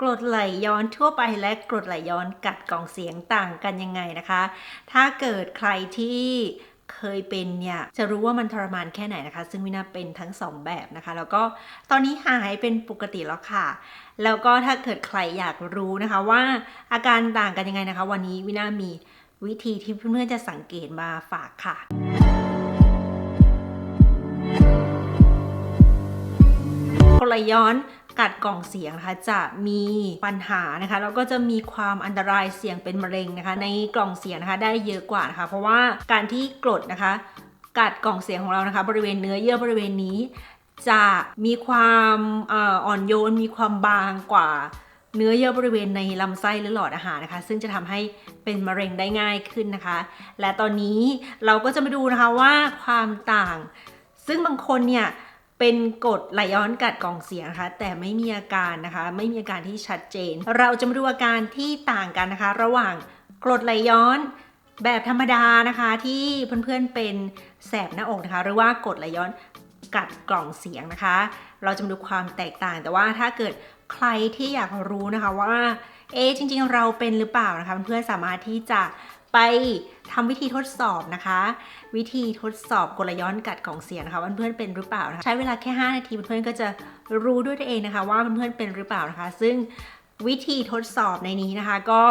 กรดไหลย้อนทั่วไปและกรดไหลย้อนกัดกล่องเสียงต่างกันยังไงนะคะ ถ้าเกิดใครที่เคยเป็นเนี่ยจะรู้ว่ามันทรมานแค่ไหนนะคะ ซึ่งวินาเป็นทั้งสองแบบนะคะ แล้วก็ตอนนี้หายเป็นปกติแล้วค่ะ แล้วก็ถ้าเกิดใครอยากรู้นะคะว่าอาการต่างกันยังไงนะคะ วันนี้วินามีวิธีที่เพื่อนๆจะสังเกตมาฝากค่ะกรดไหลย้อน กัดกล่องเสียงนะคะจะมีปัญหานะคะแล้วก็จะมีความอันตรายเสี่ยงเป็นมะเร็งนะคะ ในกล่องเสียงนะคะได้เยอะกว่านะคะ เพราะว่าการที่กรดนะคะ กัดกล่องเสียงของเรานะคะ บริเวณเนื้อเยื่อบริเวณนี้ จะมีความอ่อนโยน มีความบางกว่าเนื้อเยื่อบริเวณในลำไส้หรือหลอดอาหารนะคะ ซึ่งจะทำให้เป็นมะเร็งได้ง่ายขึ้นนะคะ และตอนนี้เราก็จะมาดูนะคะว่าความต่าง ซึ่งบางคนเนี่ย เป็นกดไหลย้อนกัดกล่องเสียงนะคะ แต่ไม่มีอาการนะคะ ไม่มีอาการที่ชัดเจน เราจะมาดูอาการที่ต่างกันนะคะ ระหว่างกรดไหลย้อนแบบธรรมดานะคะที่เพื่อนๆเป็นแสบหน้าอกนะคะ หรือว่ากดไหลย้อนกัดกล่องเสียงนะคะ เราจะมาดูความแตกต่าง แต่ว่าถ้าเกิดใครที่อยากรู้นะคะว่าเอ๊จริงๆ เราเป็นหรือเปล่านะคะ เพื่อนๆสามารถที่จะ ไปทำวิธีทดสอบนะคะ วิธีทดสอบกลย้อนกัดกล่องเสียงนะคะว่าเพื่อนเป็นหรือเปล่านะคะใช้เวลาแค่ 5 นาทีเพื่อนก็จะรู้ด้วยตัวเองนะคะ ว่าเพื่อนเป็นหรือเปล่านะคะ ซึ่งวิธีทดสอบในนี้นะคะ ก็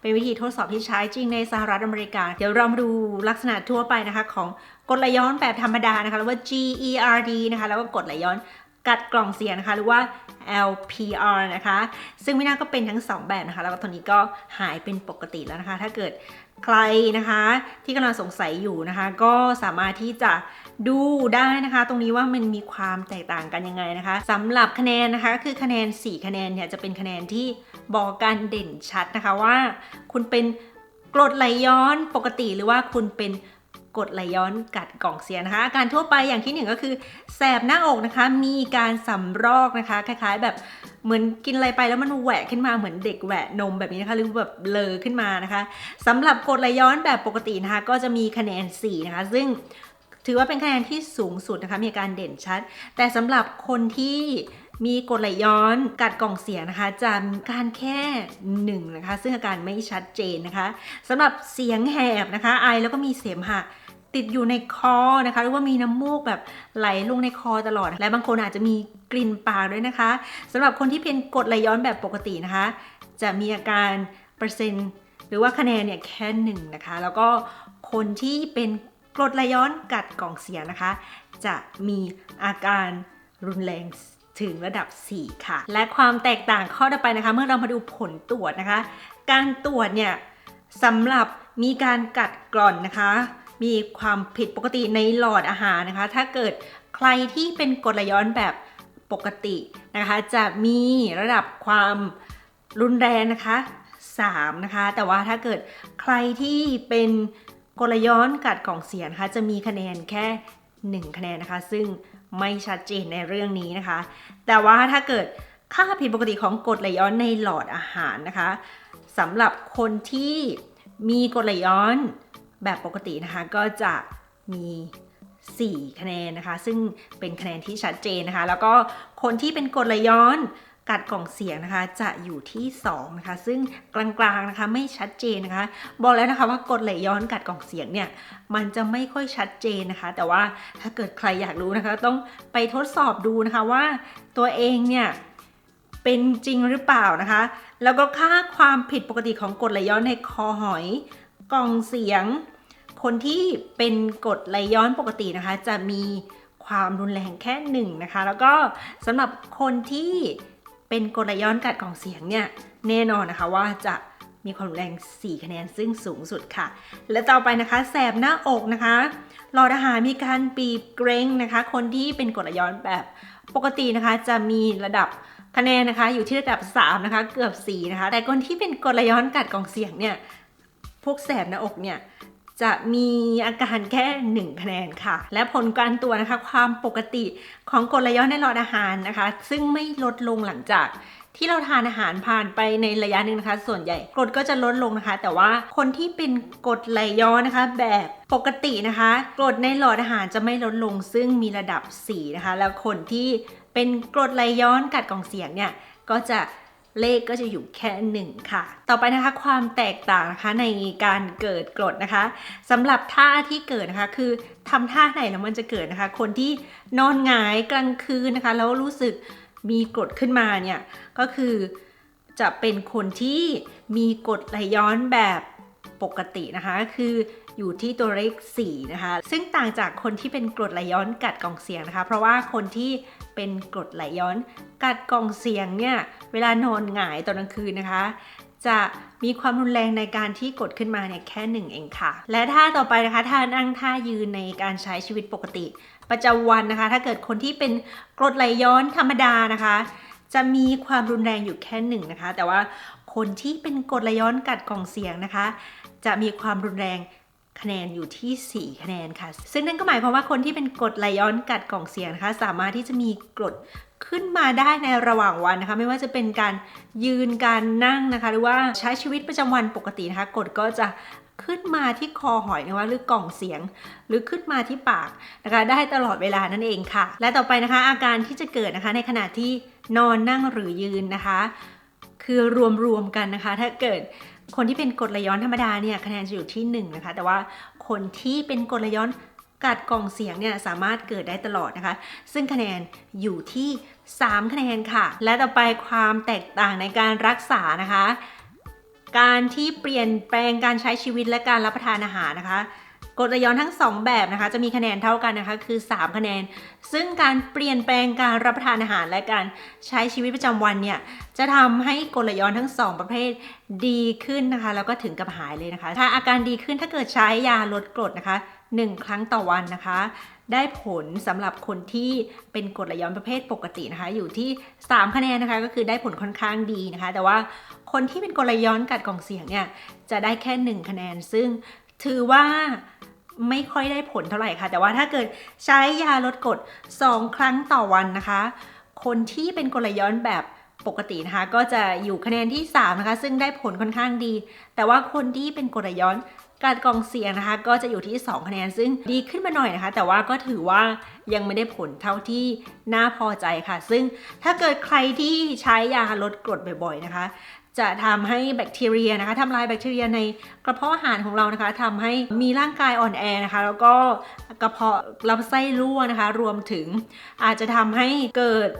เป็นวิธีทดสอบที่ใช้จริงในสหรัฐอเมริกา เดี๋ยวเรามาดูลักษณะทั่วไปนะคะของกดไหลย้อนแบบธรรมดานะคะหรือว่า GERD นะคะ แล้วก็กดไหลย้อน กัดกล่องเสียงนะคะ หรือว่า LPR นะคะ ซึ่งไม่น่าก็เป็นทั้ง 2 แบบนะคะ แล้วก็ตอนนี้ก็หายเป็นปกติแล้วนะคะ ถ้าเกิดใครนะคะ ที่กำลังสงสัยอยู่นะคะ ก็สามารถที่จะดูได้นะคะ ตรงนี้ว่ามันมีความแตกต่างกันยังไงนะคะสำหรับคะแนนนะคะคือคะแนน 4 คะแนนเนี่ยจะเป็นคะแนนที่บอกการเด่นชัดนะคะว่า คุณเป็นกรดไหลย้อนปกติหรือว่าคุณเป็น กดไหลย้อนกัดกล่องเสียนะคะ อาการทั่วไปอย่างที่หนึ่งก็คือ แสบหน้าอกนะคะ มีการสำรอกนะคะ คล้าย ๆ แบบเหมือนกินอะไรไปแล้วมันแหวกขึ้นมาเหมือนเด็กแหวะนมแบบนี้นะคะหรือแบบเลอขึ้นมานะคะสำหรับกดไหลย้อนแบบปกตินะคะ ก็จะมีคะแนน 4 นะคะ ซึ่งถือว่าเป็นคะแนนที่สูงสุดนะคะมีการเด่นชัด แต่สำหรับคนที่มีกดไหลย้อนกัดกล่องเสียงนะคะจะมีการแค่หนึ่งนะคะ ซึ่งอาการไม่ชัดเจนนะคะสำหรับเสียงแหบนะคะ ไอแล้วก็มีเสมหะ ติดอยู่ในคอนะคะ หรือว่ามีน้ำมูกแบบไหลลงในคอตลอด และบางคนอาจจะมีกลิ่นปากด้วยนะคะสำหรับคนที่เป็นกรดไหลย้อนแบบปกตินะคะ จะมีอาการเปอร์เซ็นต์หรือว่าคะแนนเนี่ยแค่หนึ่งนะคะ แล้วก็คนที่เป็นกรดไหลย้อนกัดกล่องเสียงนะคะ จะมีอาการรุนแรงถึงระดับ 4 ค่ะ และความแตกต่างข้อต่อไปนะคะ เมื่อเรามาดูผลตรวจนะคะ การตรวจเนี่ยสำหรับมีการกัดกร่อนนะคะ มีความผิดปกติในหลอดอาหารนะคะ ถ้าเกิดใครที่เป็นกรดไหลย้อนแบบปกตินะคะ จะมีระดับความรุนแรงนะคะ3นะคะ แต่ว่าถ้าเกิดใครที่เป็นกรดไหลย้อนกัดกล่องเสียงนะคะ จะมีคะแนนแค่ 1 คะแนนนะคะ ซึ่งไม่ชัดเจนในเรื่องนี้นะคะ แต่ว่าถ้าเกิดค่าผิดปกติของกรดไหลย้อนในหลอดอาหารนะคะสำหรับคนที่มีกรดไหลย้อน แบบปกตินะคะก็จะมี 4 คะแนนนะคะ ซึ่งเป็นคะแนนที่ชัดเจนนะคะ แล้วก็คนที่เป็นกรดไหลย้อนกัดกล่องเสียงนะคะจะอยู่ที่2นะคะซึ่งกลางๆนะคะไม่ชัดเจนนะคะ บอกแล้วนะคะว่ากรดไหลย้อนกัดกล่องเสียงเนี่ยมันจะไม่ค่อยชัดเจนนะคะ แต่ว่าถ้าเกิดใครอยากรู้นะคะ ต้องไปทดสอบดูนะคะว่าตัวเองเนี่ยเป็นจริงหรือเปล่านะคะ แล้วก็ค่าความผิดปกติของกรดไหลย้อนในคอหอย กล่องเสียง คนที่เป็นกดไหลย้อนปกตินะคะ จะมีความรุนแรงแค่หนึ่งนะคะ แล้วก็สำหรับคนที่เป็นกดไหลย้อนกัดกล่องเสียงเนี่ยแน่นอนนะคะว่าจะมีความรุนแรง 4 คะแนนซึ่งสูงสุดค่ะ และต่อไปนะคะ แสบหน้าอกนะคะหลอดอาหารมีการบีบเกรงนะคะ คนที่เป็นกดไหลย้อนแบบปกตินะคะ จะมีระดับคะแนนนะคะ อยู่ที่ระดับ 3 นะคะ เกือบ 4 นะคะ แต่คนที่เป็นกดไหลย้อนกัดกล่องเสียงเนี่ย พวกแสบหน้าอกเนี่ยจะมีอาการแค่1คะแนนค่ะ และผลการตรวจนะคะ ความปกติของกรดไหลย้อนในหลอดอาหารนะคะ ซึ่งไม่ลดลงหลังจากที่เราทานอาหารผ่านไปในระยะหนึ่งนะคะ ส่วนใหญ่กรดก็จะลดลงนะคะ แต่ว่าคนที่เป็นกรดไหลย้อนนะคะ แบบปกตินะคะกรดในหลอดอาหารจะไม่ลดลง ซึ่งมีระดับ4นะคะ แล้วคนที่เป็นกรดไหลย้อนกัดกล่องเสียงเนี่ยก็จะ เลขก็จะอยู่แค่หนึ่งค่ะ ต่อไปนะคะความแตกต่างนะคะในการเกิดกรดนะคะสำหรับท่าที่เกิดนะคะคือทำท่าไหนแล้วมันจะเกิดนะคะ คนที่นอนหงายกลางคืนนะคะ แล้วรู้สึกมีกรดขึ้นมาเนี่ยก็คือจะเป็นคนที่มีกรดไหลย้อนแบบ ปกตินะคะคืออยู่ที่ตัวเลข4นะคะ ซึ่งต่างจากคนที่เป็นกรดไหลย้อนกัดกล่องเสียงนะคะ เพราะว่าคนที่เป็นกรดไหลย้อนกัดกล่องเสียงเนี่ยเวลานอนหงายตอนกลางคืนนะคะ จะมีความรุนแรงในการที่กดขึ้นมาเนี่ยแค่หนึ่งเองค่ะ และท่าต่อไปนะคะท่านั่งท่ายืนในการใช้ชีวิตปกติ ประจำวันนะคะ ถ้าเกิดคนที่เป็นกรดไหลย้อนธรรมดานะคะจะมีความรุนแรงอยู่แค่หนึ่งนะคะ แต่ว่า คนที่เป็นกรดไหลย้อนกัดกล่องเสียงนะคะ จะมีความรุนแรงคะแนนอยู่ที่ 4 คะแนนค่ะ ซึ่งนั่นก็หมายความว่าคนที่เป็นกรดไหลย้อนกัดกล่องเสียงนะคะ สามารถที่จะมีกรดขึ้นมาได้ในระหว่างวันนะคะ ไม่ว่าจะเป็นการยืนการนั่งนะคะ หรือว่าใช้ชีวิตประจำวันปกตินะคะกรดก็จะขึ้นมาที่คอหอยนะคะหรือกล่องเสียง หรือขึ้นมาที่ปากนะคะ ได้ตลอดเวลานั่นเองค่ะ และต่อไปนะคะ อาการที่จะเกิดนะคะในขณะที่นอนนั่งหรือยืนนะคะ คือรวมๆกันนะคะ ถ้าเกิดคนที่เป็นกรดไหลย้อนธรรมดาเนี่ยคะแนนจะอยู่ที่1นะคะแต่ว่าคนที่เป็นกรดไหลย้อนกัดกล่องเสียงเนี่ยสามารถเกิดได้ตลอดนะคะ ซึ่งคะแนนอยู่ที่ 3 คะแนนค่ะ และต่อไปความแตกต่างในการรักษานะคะ การที่เปลี่ยนแปลงการใช้ชีวิตและการรับประทานอาหารนะคะ กรดไหลย้อนทั้ง 2 แบบนะคะ จะมีคะแนนเท่ากันนะคะ คือ 3 คะแนน ซึ่งการเปลี่ยนแปลงการรับประทานอาหารและการใช้ชีวิตประจำวันเนี่ย จะทำให้กรดไหลย้อนทั้ง 2 ประเภทดีขึ้นนะคะ แล้วก็ถึงกับหายเลยนะคะ ถ้าอาการดีขึ้นถ้าเกิดใช้ยาลดกรดนะคะ 1 ครั้งต่อวันนะคะ ได้ผลสำหรับคนที่เป็นกรดไหลย้อนประเภทปกตินะคะ อยู่ที่ 3 คะแนนนะคะ ก็คือได้ผลค่อนข้างดีนะคะ แต่ว่าคนที่เป็นกรดไหลย้อนกัดกล่องเสียงเนี่ย จะได้แค่ 1 คะแนน ซึ่ง ถือว่าไม่ค่อยได้ผลเท่าไหร่ค่ะ แต่ว่าถ้าเกิดใช้ยาลดกรด2 ครั้งต่อวันนะคะ คนที่เป็นกลย้อนแบบปกตินะคะ ก็จะอยู่คะแนนที่ 3 นะคะ ซึ่งได้ผลค่อนข้างดี แต่ว่าคนที่เป็นกลย้อนการกองเสียงนะคะ ก็จะอยู่ที่ 2 คะแนน ซึ่งดีขึ้นมาหน่อยนะคะ แต่ว่าก็ถือว่ายังไม่ได้ผลเท่าที่น่าพอใจค่ะ ซึ่งถ้าเกิดใครที่ใช้ยาลดกรดบ่อยๆนะคะ จะทำให้แบคทีเรียนะคะทำลายแบคทีเรียในกระเพาะอาหารของเรานะคะทำให้มีร่างกายอ่อนแอนะคะ แล้วก็กระเพาะลำไส้รั่วนะคะ รวมถึงอาจจะทำให้เกิด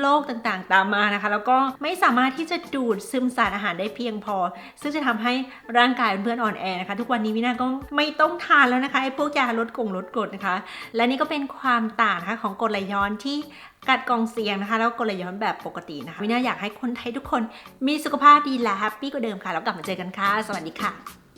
โรคต่างๆ ตามมานะคะ แล้วก็ไม่สามารถที่จะดูดซึมสารอาหารได้เพียงพอ ซึ่งจะทำให้ร่างกายเพื่อนอ่อนแอนะคะ ทุกวันนี้วินาก็ไม่ต้องทานแล้วนะคะไอ้พวกยาลดกงลดกรดนะคะ และนี่ก็เป็นความต่างนะคะของกรดไหลย้อนที่กัดกองเสียงนะคะ แล้วกรดไหลย้อนแบบปกตินะคะวินาอยากให้คนไทยทุกคนมีสุขภาพดีและแฮปปี้กว่าเดิมค่ะ แล้วกลับมาเจอกันค่ะ สวัสดีค่ะ